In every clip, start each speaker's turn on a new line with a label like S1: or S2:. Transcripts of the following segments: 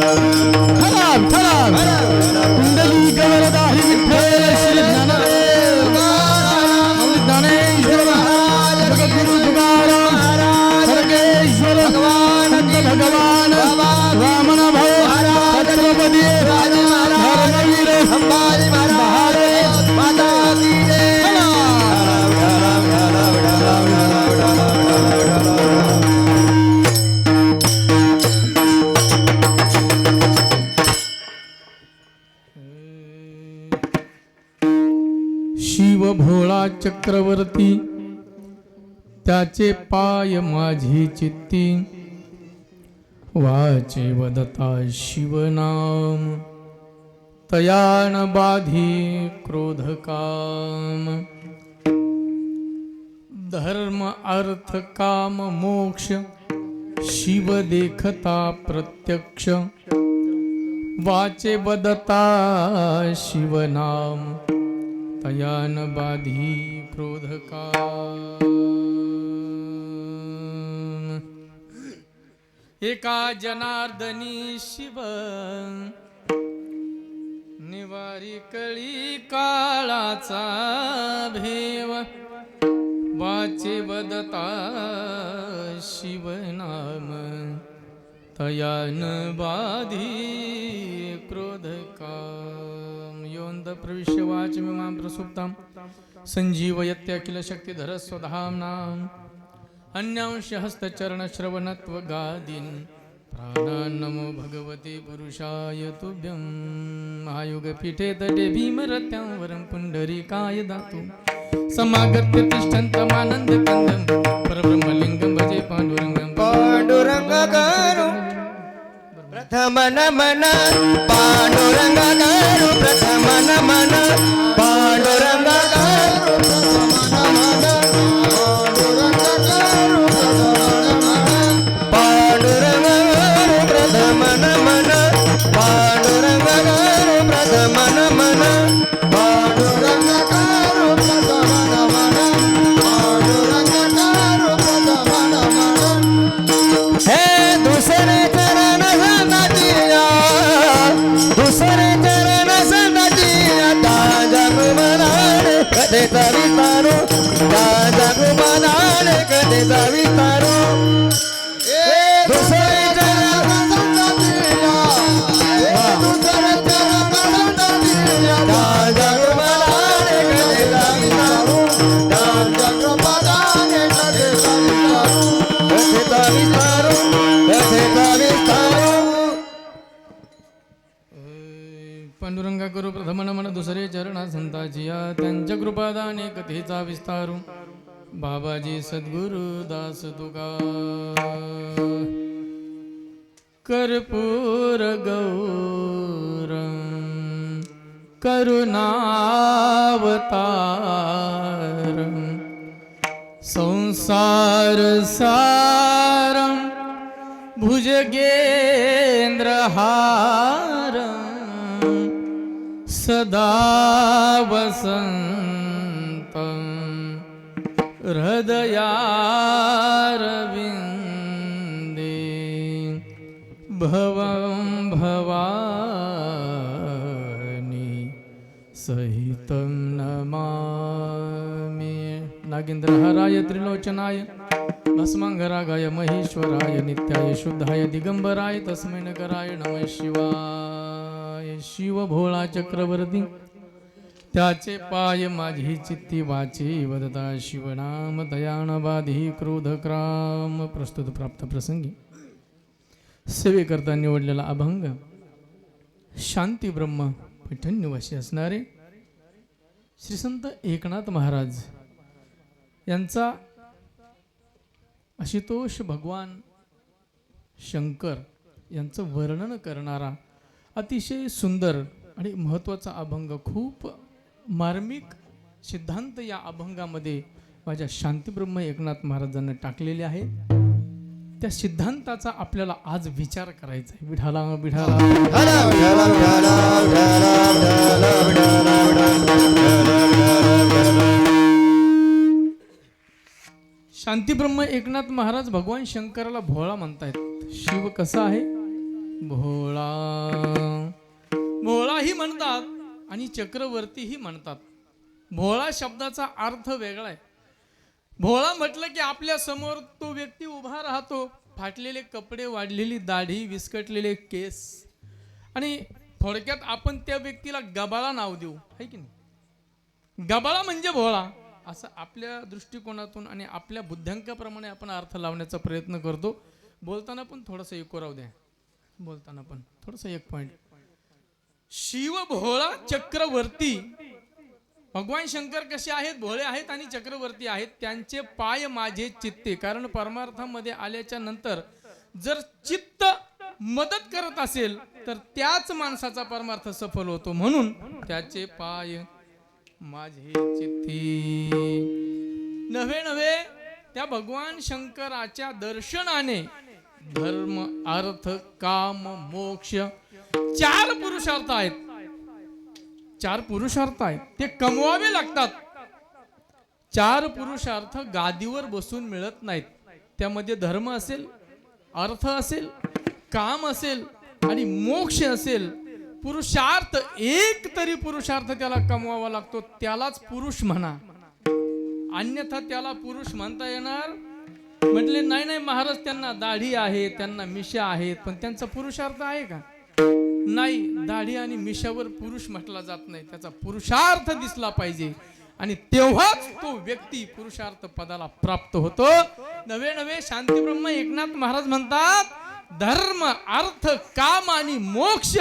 S1: Thank. Shiv त्याचे पाय माझी चित्ती. वाचे वदता शिवनाम तयान बाधी क्रोध काम. धर्म अर्थ काम मोक्ष शिव देखता प्रत्यक्ष. वाचे बदता शिवनाम तयान बाधी क्रोध का एका जनार्दनी शिव निवारी कळी काळाचा भेव वाचे बदता शिवनाम तयान बाधी क्रोध का प्रविश्य वाच मिमां प्रसुप्तां। सञ्जीवयत्य किल शक्तिधर स्वधाम्नाम् अन्यांश हस्तचरणश्रवणत्व गादीन् प्राणान् नमो भगवते पुरुषाय तुभ्यं। महायुगपीठे तटे भीमरत्यां वरं पुण्डरीकाय दातु समागत्य तिष्ठन्तमानन्दकन्दं परब्रह्मलिङ्गं भजे पाण्डुरङ्गं
S2: पांडुरंग करू प्रथम नमन पांडुरंग करू प्रथम नमन पांडुरंग करू पांडुरंग मनाने कधे
S1: बाबाजी सद्गुरु दास तुका. कर्पूर गौर करुणावतार संसार सारं भुजगेन्द्रहारं सदा वसन्तं हृदयारविन्दे भवं भवानी सहितं नमामि। नागेन्द्रहराय त्रिलोचनाय भस्मांगरागाय महेश्वराय नित्याय शुद्धाय दिगंबराय तस्मै नगराय नमः शिवाय। शिवभोळा चक्रवर्ती त्याचे पाय माझी चित्ती वाची. वदता शिवनाम दयान क्रोधक्राम क्रोध प्रस्तुत प्राप्त प्रसंगी सेवेकरता निवडलेला अभंग शांती ब्रह्म पैठण निवासी असणारे श्री संत एकनाथ महाराज यांचा आशुतोष भगवान शंकर यांचं वर्णन करणारा अतिशय सुंदर आणि महत्त्वाचा अभंग खूप मार्मिक सिद्धांत या अभंगामध्ये माझ्या शांतीब्रह्म एकनाथ महाराजांनी टाकलेले आहे त्या सिद्धांताचा आपल्याला आज विचार करायचा आहे. विढाला विढाला. शांतीब्रह्म एकनाथ महाराज भगवान शंकराला भोळा म्हणतायत. शिव कसा आहे? भोळा. भोळाही म्हणतात. आणि चक्रवर्तीही म्हणतात. भोळा शब्दाचा अर्थ वेगळा आहे. भोळा म्हटलं की आपल्यासमोर तो व्यक्ती उभा राहतो. फाटलेले कपडे वाढलेली दाढी विस्कटलेले केस. आणि थोडक्यात आपण त्या व्यक्तीला गबाळा नाव देऊ आहे की नाही? गबाळा म्हणजे भोळा असं आपल्या दृष्टिकोनातून आणि आपल्या बुद्ध्यांकाप्रमाणे आपण अर्थ लावण्याचा प्रयत्न करतो. बोलताना पण थोडंसं इको राहू द्या. बोलताना पण थोडंसं एक पॉईंट शिव भोळा चक्रवर्ती. भगवान शंकर कसे आहेत? भोळे आहेत आणि चक्रवर्ती आहेत. त्यांचे पाय माझे चित्ते. कारण परमार्थामध्ये आल्याच्यानंतर जर चित्त मदत करत असेल तर त्याच माणसाचा परमार्थ सफल होतो. म्हणून त्याचे पाय माझे चित्ती. नव्हे नव्हे त्या भगवान शंकराच्या दर्शनाने धर्म अर्थ काम मोक्ष चार पुरुषार्थ आहेत. चार पुरुषार्थ आहेत. ते कमवावे लागतात. चार पुरुषार्थ गादीवर बसून मिळत नाहीत. त्यामध्ये धर्म असेल अर्थ असेल काम असेल आणि मोक्ष असेल. पुरुषार्थ एक तरी पुरुषार्थ त्याला कमवावा लागतो. त्यालाच पुरुष म्हणा. अन्यथा त्याला पुरुष म्हणता येणार. म्हटले नाही नाही महाराज त्यांना दाढी आहे त्यांना मिशा आहेत पण त्यांचा पुरुषार्थ आहे का? नाही दाढी आणि मिशावर पुरुष म्हटला जात नाही. त्याचा पुरुषार्थ दिसला पाहिजे. आणि तेव्हाच तो व्यक्ती पुरुषार्थ पदाला प्राप्त होतो. नवे नवे शांती ब्रह्म एकनाथ महाराज म्हणतात धर्म अर्थ काम आणि मोक्ष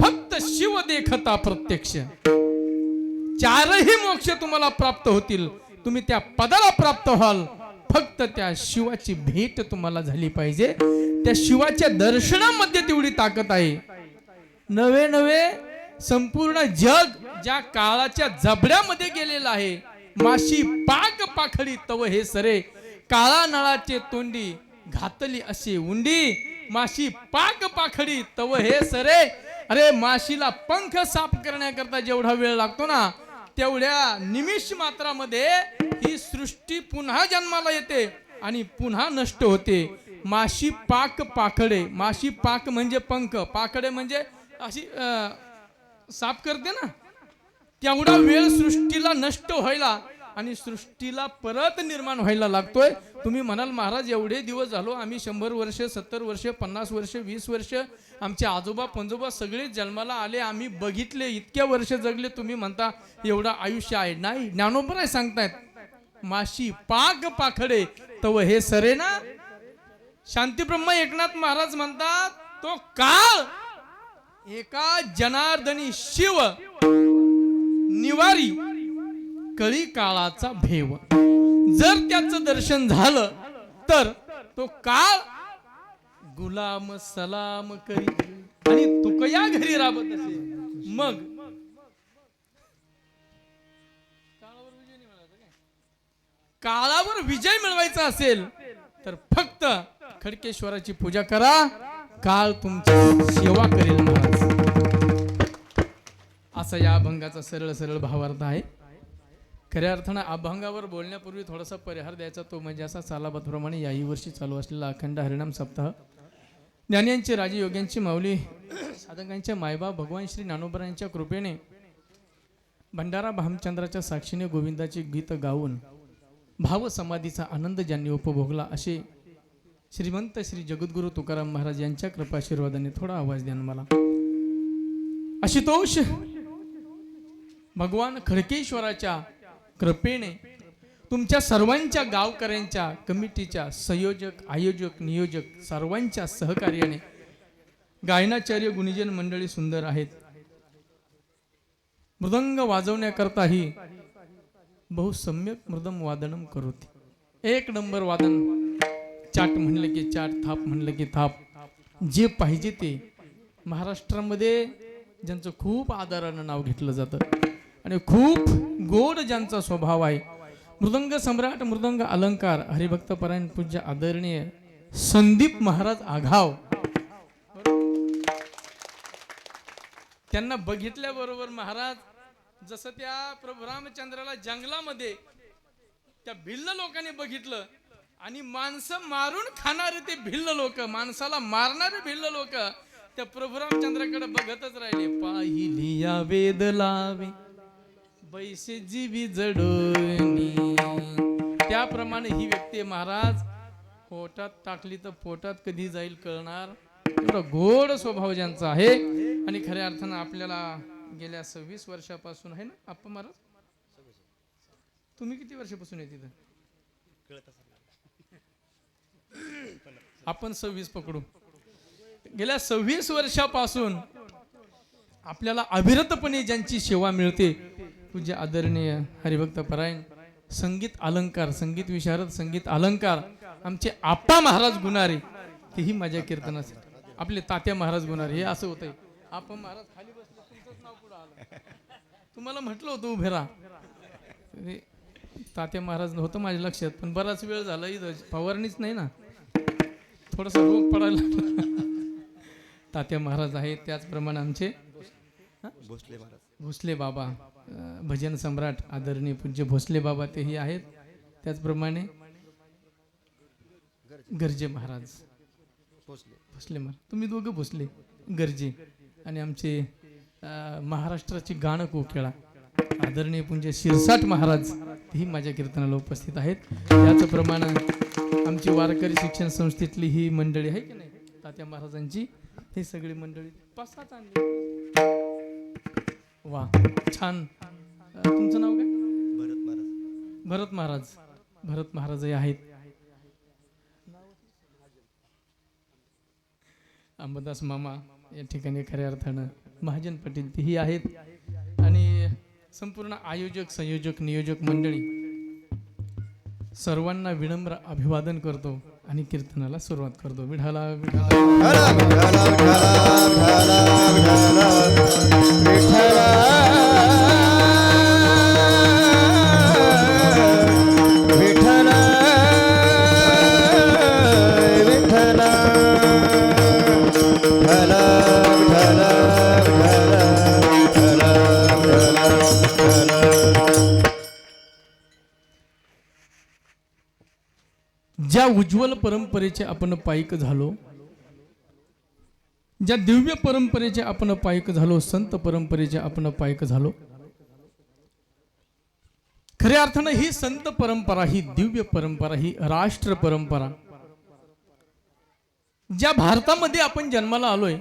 S1: फक्त शिव देखता प्रत्यक्ष. चारही मोक्ष तुम्हाला प्राप्त होतील. तुम्ही त्या पदाला प्राप्त व्हाल. फक्त त्या शिवाची भेट तुम्हाला झाली पाहिजे. त्या शिवाच्या दर्शनामध्ये तेवढी ताकद आहे. नवे नवे संपूर्ण जग ज्या काळाच्या जबड्यामध्ये गेलेलं आहे. माशी पाक पाखडी तव हे सरे. काळा नळाचे तोंडी घातली अशी उंडी. माशी पाक पाखडी तव हे सरे. अरे माशीला पंख साफ करण्याकरता जेवढा वेळ लागतो ना तेवढ्या निमिष मात्रामध्ये ही सृष्टी पुन्हा जन्माला येते आणि पुन्हा नष्ट होते. माशी पाक पाखडे. माशी पाक म्हणजे पंख. पाखडे म्हणजे अशी साफ करते ना? तेवढा वेळ सृष्टीला नष्ट व्हायला आणि सृष्टीला परत निर्माण व्हायला लागतोय. तुम्ही म्हणाल महाराज एवढे दिवस झालो आम्ही शंभर वर्ष सत्तर वर्ष पन्नास वर्ष वीस वर्ष आमचे आजोबा पंजोबा सगळे जन्माला आले आम्ही बघितले इतक्या वर्ष जगले तुम्ही म्हणता एवढं आयुष्य आहे. नाही ज्ञानोबर आहे सांगतायत माशी पाक पाखडे तव हे सरे ना? शांतीब्रह्म एकनाथ महाराज म्हणतात तो काळ एका जनार्दनी शिव निवारी कळी काळाचा भेव. जर त्याचं दर्शन झालं तर तो काळ गुलाम सलाम करी आणि तुकया घरी राबत असे. मग काळावर विजय मिळवायचा असेल तर फक्त खडकेश्वराची पूजा करा. काळ तुमची सेवा करेल महाराज. असा या अभंगाचा सरळ सरळ भावार्थ आहे. खऱ्या अर्थानं अभंगावर बोलण्यापूर्वी थोडासा परिहार द्यायचा तो म्हणजे असा सालाबादप्रमाणे याही वर्षी चालू असलेला अखंड हरिणाम सप्ताह. ज्ञानियांचे राजयोग्यांची माऊली साधकांच्या मायबा भगवान श्री नानोबरांच्या कृपेने भंडारा भामचंद्राच्या साक्षीने गोविंदाची गीत गाऊन भाव समाधीचा आनंद ज्यांनी उपभोगला असे श्रीमंत श्री जगद्गुरु तुकाराम महाराज यांच्या कृपाशीर्वादाने थोडा आवाज द्या मला. आशुतोष भगवान खडकेश्वराच्या कृपेने तुमच्या सर्वांच्या गावकऱ्यांच्या कमिटीच्या संयोजक आयोजक नियोजक सर्वांच्या सहकार्याने गायनाचार्य गुणीजन मंडळी सुंदर आहेत. मृदंग वाजवण्याकरताही बहुसम्यक मृदम वादनम करोती. एक नंबर वादन चाट म्हणलं की चाट थाप म्हणलं की थाप. जे पाहिजे ते. महाराष्ट्रामध्ये ज्यांचं खूप आदरानं नाव घेतलं जातं. आणि खूप गोड ज्यांचा स्वभाव आहे. मृदंग सम्राट मृदंग अलंकार हरिभक्त परायण पूज्य आदरणीय संदीप महाराज आघाव. त्यांना बघितल्याबरोबर महाराज जसं त्या प्रभू रामचंद्राला जंगलामध्ये त्या भिल्ल लोकांनी बघितलं आणि माणसं मारून खाणारे ते भिल्ल लोक माणसाला मारणारे भिल्ल लोक त्या प्रभू रामचंद्राकडे बघतच राहिले. पाहिली या वेद लावे बैसे जीवी जडोनी. त्याप्रमाणे ही व्यक्ती महाराज. पोटात टाकली तर पोटात कधी जाईल कळणार. एवढा गोड स्वभाव ज्यांचा आहे. आणि खऱ्या अर्थानं आपल्याला गेल्या सव्वीस वर्षापासून आहे ना आप्पा महाराज? तुम्ही किती वर्षापासून आहे तिथं? आपण सव्वीस पकडू. गेल्या सव्वीस वर्षापासून आपल्याला अविरतपणे ज्यांची सेवा मिळते पूज्य आदरणीय हरिभक्त परायण संगीत अलंकार संगीत विशारद संगीत अलंकार आमचे आप्पा महाराज गुणारे तेही माझ्या कीर्तनासाठी. आपले तात्या महाराज गुणारे हे असं होतंय. आप्पा महाराज खाली बसले तुमचंच नाव पुढे आलं. तुम्हाला म्हटलं होतं उभे राहा. तात्या महाराज होतं माझ्या लक्षात पण बराच वेळ झाला इथं. फवारणीच नाही ना. थोडासा रोग पडायला लागला. तात्या महाराज आहेत त्याचप्रमाणे आमचे.
S2: भोसले महाराज.
S1: भोसले बाबा भजन सम्राट आदरणीय पूज्य भोसले बाबा तेही आहेत. त्याचप्रमाणे गर्जे महाराज.
S2: भोसले.
S1: भोसले महाराज. तुम्ही दोघं भोसले. गर्जे. आणि आमचे महाराष्ट्राची गाणं कोकिळा आदरणीय पूज्य शिरसाट महाराज ही माझ्या कीर्तनाला उपस्थित आहेत. त्याचप्रमाणे आमची वारकरी शिक्षण संस्थेतली ही मंडळी आहे की नाही? तात्या महाराजांची. ही सगळी मंडळी पाच सात आणली. वा छान. तुमचं नाव काय?
S2: भरत महाराज.
S1: भरत महाराज. भरत महाराजही आहेत. अंबादास मामा या ठिकाणी खऱ्या अर्थानं महाजन पाटील तेही आहेत. आणि संपूर्ण आयोजक संयोजक नियोजक मंडळी सर्वांना विनम्र अभिवादन करतो. आणि कीर्तनाला सुरुवात करतो विढाला विढाला ज्या उज्ज्वल परंपरेचे आपण पायिक झालो ज्या दिव्य परंपरेचे आपण पायिक झालो संत परंपरेचे आपण पायिक झालो खऱ्या अर्थानं ही संत परंपरा ही दिव्य परंपरा ही राष्ट्र परंपरा ज्या भारतामध्ये आपण जन्माला आलोय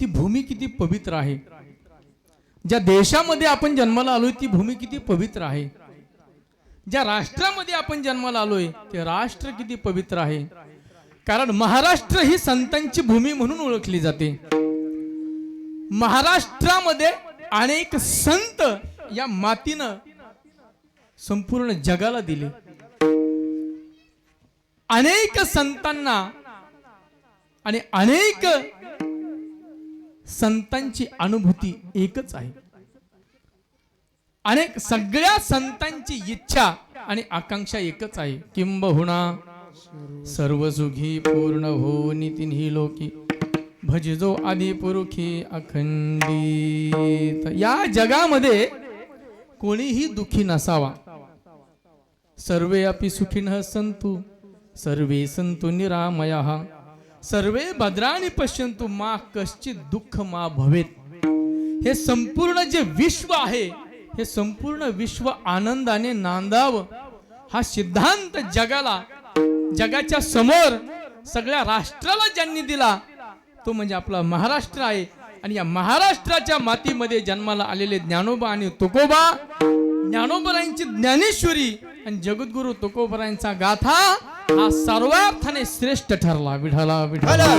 S1: ती भूमी किती पवित्र आहे. ज्या देशामध्ये आपण जन्माला आलोय ती भूमी किती पवित्र आहे. ज्या राष्ट्रामध्ये आपण जन्माला आलोय ते राष्ट्र किती पवित्र आहे. कारण महाराष्ट्र ही संतांची भूमी म्हणून ओळखली जाते. महाराष्ट्रामध्ये अनेक संत या मातीनं संपूर्ण जगाला दिले. अनेक संतांना आणि अनेक संतांची अनुभूती एकच आहे. अनेक सगळ्या संतांची इच्छा आणि आकांक्षा एकच आहे. किंबहुना सर्व सुखी पूर्ण हो नितीन लोकी. भजजो आदी पुरुखी अखंडित. या जगामध्ये कोणीही दुखी नसावा. सर्वे अपि सुखिन सन्तु. सर्वे सन्तु निरामया. सर्वे भद्राणि पश्यन्तु मा कश्चित दुःख मा भवेत. हे संपूर्ण जे विश्व आहे हे संपूर्ण विश्व आनंदाने नांदावं हा सिद्धांत जगाला जगाच्या समोर सगळ्या राष्ट्राला ज्यांनी दिला तो म्हणजे आपला महाराष्ट्र आहे आणि या महाराष्ट्राच्या मातीमध्ये जन्माला आलेले ज्ञानोबा आणि तुकोबा ज्ञानोबरायांची ज्ञानेश्वरी आणि जगद्गुरु तुकोबरायांचा गाथा हा सर्वार्थाने श्रेष्ठ ठरला विढाला विढाला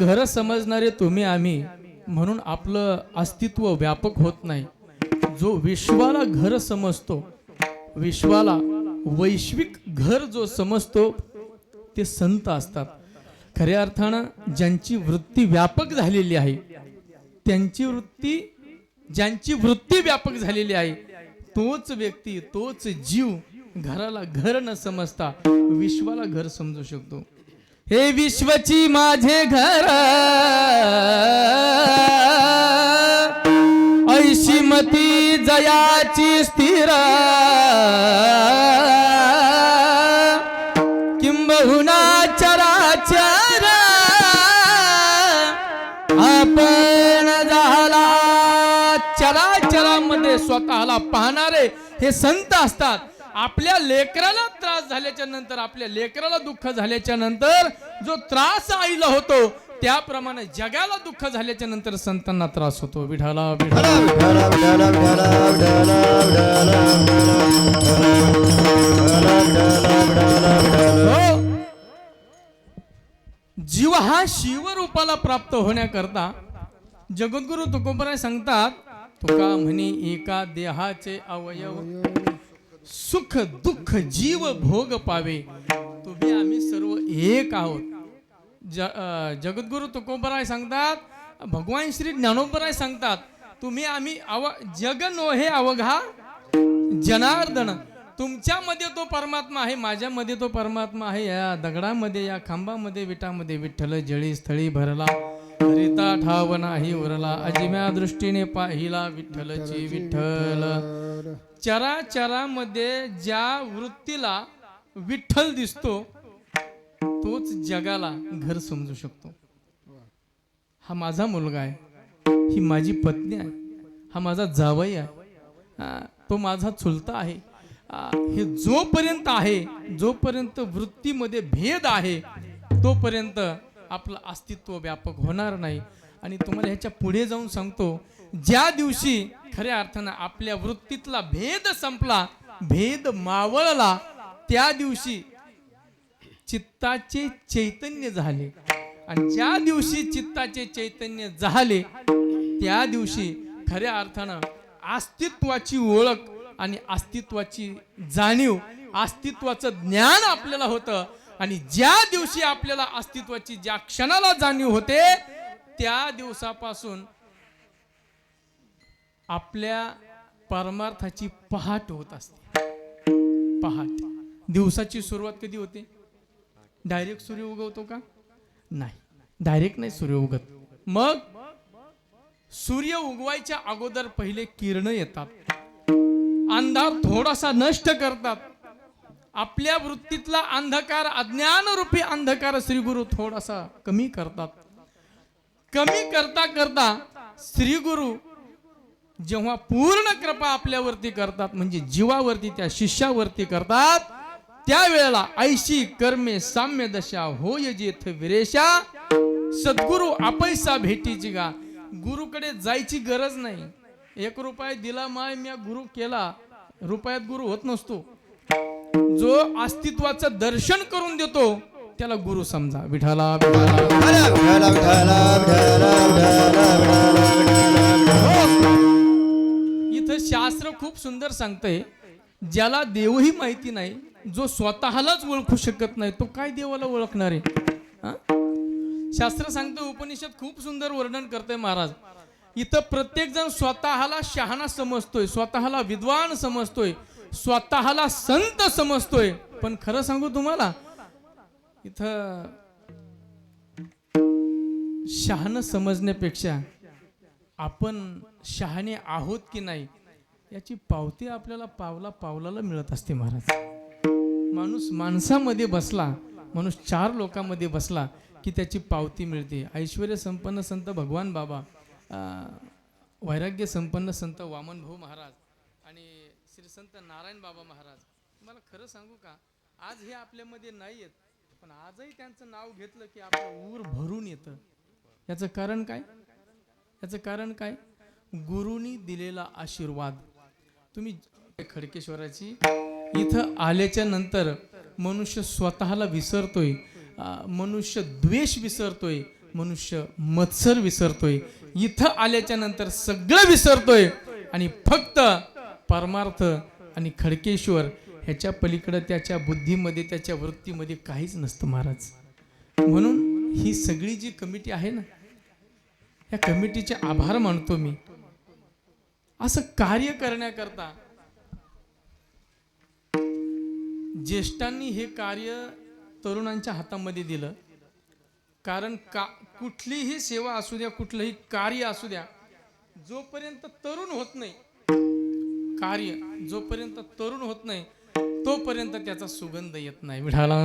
S1: घर समजणारे तुम्ही आम्ही म्हणून आपलं अस्तित्व व्यापक होत नाही. जो विश्वाला घर समजतो विश्वाला वैश्विक घर जो समजतो ते संत असतात. खऱ्या अर्थानं ज्यांची वृत्ती व्यापक झालेली आहे त्यांची वृत्ती ज्यांची वृत्ती व्यापक झालेली आहे तोच व्यक्ती तोच जीव घराला घर न समजता विश्वाला घर समजू शकतो. हे विश्वची माझे घर. ऐशी मती जयाची स्थिर. किंबहुना चराचर आपण झाला चराचरामध्ये स्वतःला पाहणारे हे संत असतात. आपल्या लेकराला त्रास झाल्याच्यानंतर आपल्या लेकराला दुःख झाल्याच्यानंतर जो त्रास आईला होतो त्याप्रमाणे जगाला दुःख झाल्याच्यानंतर संतांना त्रास होतो. विढाला हो. जीव हा शिवरूपाला प्राप्त होण्याकरता जगद्गुरु तुकोबराय सांगतात तुका म्हणी एका देहाचे अवयव सुख दुःख जीव भोग पावे. तुम्ही आम्ही सर्व एक आहोत. ज जगद्गुरु तुकोबराय सांगतात भगवान श्री ज्ञानोबराय सांगतात तुम्ही आम्ही अव जग नो हे अवघा जनार्दन. तुमच्यामध्ये तो परमात्मा आहे माझ्यामध्ये तो परमात्मा आहे. या दगडामध्ये या खांबामध्ये विटामध्ये विठ्ठल जळी स्थळी भरला. हरिता ठाव नाही उरला अजिम्या दृष्टीने पाहिला विठ्ठलची विठ्ठल. चराचरामध्ये ज्या वृत्तीला विठ्ठल दिसतो तोच जगाला घर समजू शकतो. हा माझा मुलगा आहे. ही माझी पत्नी आहे. हा माझा जावई आहे. तो माझा चुलता आहे. हे जोपर्यंत आहे जोपर्यंत वृत्तीमध्ये भेद आहे तोपर्यंत आपलं अस्तित्व व्यापक होणार नाही. आणि तुम्हाला ह्याच्या पुढे जाऊन सांगतो ज्या दिवशी खऱ्या अर्थानं आपल्या वृत्तीतला भेद संपला भेद मावळला त्या दिवशी चित्ताचे चैतन्य झाले. आणि ज्या दिवशी चित्ताचे चैतन्य झाले त्या दिवशी खऱ्या अर्थानं अस्तित्वाची ओळख आणि अस्तित्वाची जाणीव अस्तित्वाचं ज्ञान आपल्याला होतं. आणि ज्या दिवशी आपल्याला अस्तित्वाची ज्या क्षणाला जाणीव होते त्या दिवसापासून आपल्या परमार्थाची पहाट होत असते. पहाट. दिवसाची सुरुवात कधी होते? डायरेक्ट सूर्य उगवतो का? नाही. डायरेक्ट नाही सूर्य उगत. मग सूर्य उगवायच्या अगोदर पहिले किरण येतात. अंधार थोडासा नष्ट करतात. आपल्या वृत्तीतला अंधकार अज्ञान रूपी अंधकार श्री गुरु थोडासा कमी करतात. कमी करता करता श्री गुरु जेव्हा पूर्ण कृपा आपल्यावरती करतात म्हणजे जीवावरती त्या शिष्यावरती करतात त्यावेळेला ऐशी कर्मे साम्य दशा होय जेथ विरेशा. सद्गुरु आपैसा भेटीची गा गुरुकडे जायची गरज नाही. एक रुपया दिला माय मी गुरु केला. रुपयात गुरु होत नसतो. जो अस्तित्वाचं दर्शन करून देतो त्याला गुरु समजा. विठाला विठाला
S2: विठाला विठाला विठाला
S1: हे शास्त्र खूप सुंदर सांगतंय ज्याला देवही माहिती नाही जो स्वतःलाच ओळखू शकत नाही तो काय देवाला ओळखणार आहे? शास्त्र सांगतं उपनिषद खूप सुंदर वर्णन करतंय महाराज. इथं प्रत्येक जण स्वतःला शहाणा समजतोय स्वतःला विद्वान समजतोय स्वतःला संत समजतोय. पण खरं सांगू तुम्हाला इथं शहाणं समजण्यापेक्षा आपण शहाणे आहोत की नाही याची पावती आपल्याला पावला पावलाला मिळत असते महाराज. माणूस माणसामध्ये बसला माणूस चार लोकांमध्ये बसला की त्याची पावती मिळते. ऐश्वर संपन्न संत भगवान बाबा वैराग्य संपन्न संत वामन भाऊ महाराज आणि श्री संत नारायण बाबा महाराज. मला खरं सांगू का? आज हे आपल्यामध्ये नाही येत पण आजही त्यांचं नाव घेतलं की आपलं ऊर भरून येतं. याचं कारण काय? याचं कारण काय? गुरुनी दिलेला आशीर्वाद. तुम्ही खडकेश्वराची इथं आल्याच्यानंतर मनुष्य स्वतःला विसरतोय मनुष्य द्वेष विसरतोय मनुष्य मत्सर विसरतोय इथं आल्याच्यानंतर सगळं विसरतोय आणि फक्त परमार्थ आणि खडकेश्वर ह्याच्या पलीकडं त्याच्या बुद्धीमध्ये त्याच्या वृत्तीमध्ये काहीच नसतं महाराज. म्हणून ही सगळी जी कमिटी आहे ना या कमिटीचे आभार मानतो मी. असं कार्य करण्याकरता ज्येष्ठांनी हे कार्य तरुणांच्या हातामध्ये दिलं कारण का कुठलीही सेवा असू द्या कुठलंही कार्य असू द्या जोपर्यंत तरुण होत नाही कार्य जोपर्यंत तरुण होत नाही तोपर्यंत त्याचा सुगंध येत नाही
S2: मिळाला